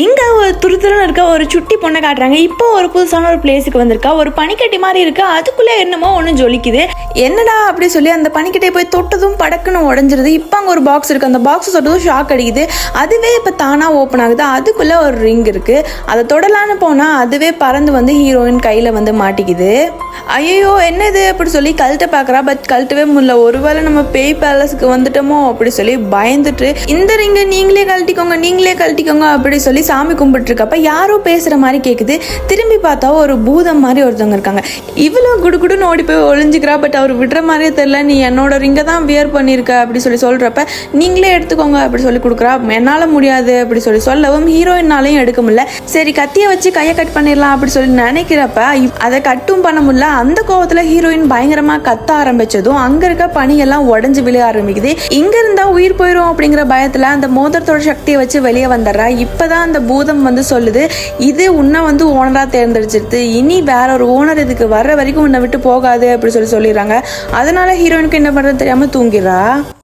இங்கே ஒரு துருதுருன்னு இருக்க ஒரு சுட்டி பொண்ணை காட்டுறாங்க. இப்போ ஒரு புதுசான ஒரு பிளேஸுக்கு வந்திருக்கா. ஒரு பனிக்கட்டி மாதிரி இருக்கு. அதுக்குள்ளே என்னமோ ஒன்று ஜொலிக்குது. என்னடா அப்படி சொல்லி அந்த பனிக்கட்டையை போய் தொட்டதும் படக்குன்னு உடஞ்சிருது. இப்போ அங்கே ஒரு பாக்ஸ் இருக்குது அந்த பாக்ஸ் தொட்டதும் ஷாக் அடிக்குது. அதுவே இப்போ தானாக ஓப்பன் ஆகுது. அதுக்குள்ளே ஒரு ரிங் இருக்குது அதை தொடலான்னு போனால் அதுவே பறந்து வந்து ஹீரோயின் கையில் வந்து மாட்டிக்குது. ஐயோ என்னது? அப்படி சொல்லி கழட்ட பார்க்குறா. பட் கழட்டவே முடியல. ஒருவேளை நம்ம பேய் பேலஸுக்கு வந்துட்டோமோ அப்படி சொல்லி பயந்துட்டு இந்த ரிங்கை நீங்களே கழட்டிக்கோங்க நீங்களே கழட்டிக்கோங்க அப்படி சொல்லி சாமி கும்பிட்டுருக்கப்ப யாரோ பேசுகிற மாதிரி கேட்குது திரும்பி பார்த்தா ஒரு பூதம் மாதிரி ஒருத்தவங்க இருக்காங்க. இவ்வளோ குடுகுடுன்னு ஓடி போய் ஒளிஞ்சுக்கிறா. பட் அவர் விடுற மாதிரியே தெரில நீ என்னோட ரிங்கை தான் வியர் பண்ணியிருக்க அப்படி சொல்லி சொல்கிறப்ப நீங்களே எடுத்துக்கோங்க அப்படி சொல்லி கொடுக்குறா. என்னால் முடியாது அப்படி சொல்லி சொல்லவும் ஹீரோயினாலையும் எடுக்க முடியல. சரி கத்தியை வச்சு கையை கட் பண்ணிடலாம் அப்படி சொல்லி நினைக்கிறப்ப அதை கட்டும் பண்ண முடியல. அந்த கோவத்துல ஹீரோயின் பயங்கரமா கத்த ஆரம்பிச்சதும் அங்க இருக்க பனியெல்லாம் உடஞ்சு விழ ஆரம்பிக்குது. இங்க இருந்தா உயிர் போயிடும் அப்படிங்கிற பயத்துல அந்த மோதிரத்தோட சக்தியை வச்சு வெளியே வந்துடுறா. இப்பதான் அந்த பூதம் வந்து சொல்லுது இது உன்னை வந்து ஓனரா தேர்ந்தெடுச்சிருது இனி வேற ஒரு ஓனர் இதுக்கு வர்ற வரைக்கும் உன்னை விட்டு போகாது அப்படி சொல்லி சொல்லிடுறாங்க. அதனால ஹீரோயினுக்கு என்ன பண்றது தெரியாம தூங்கிடுறா.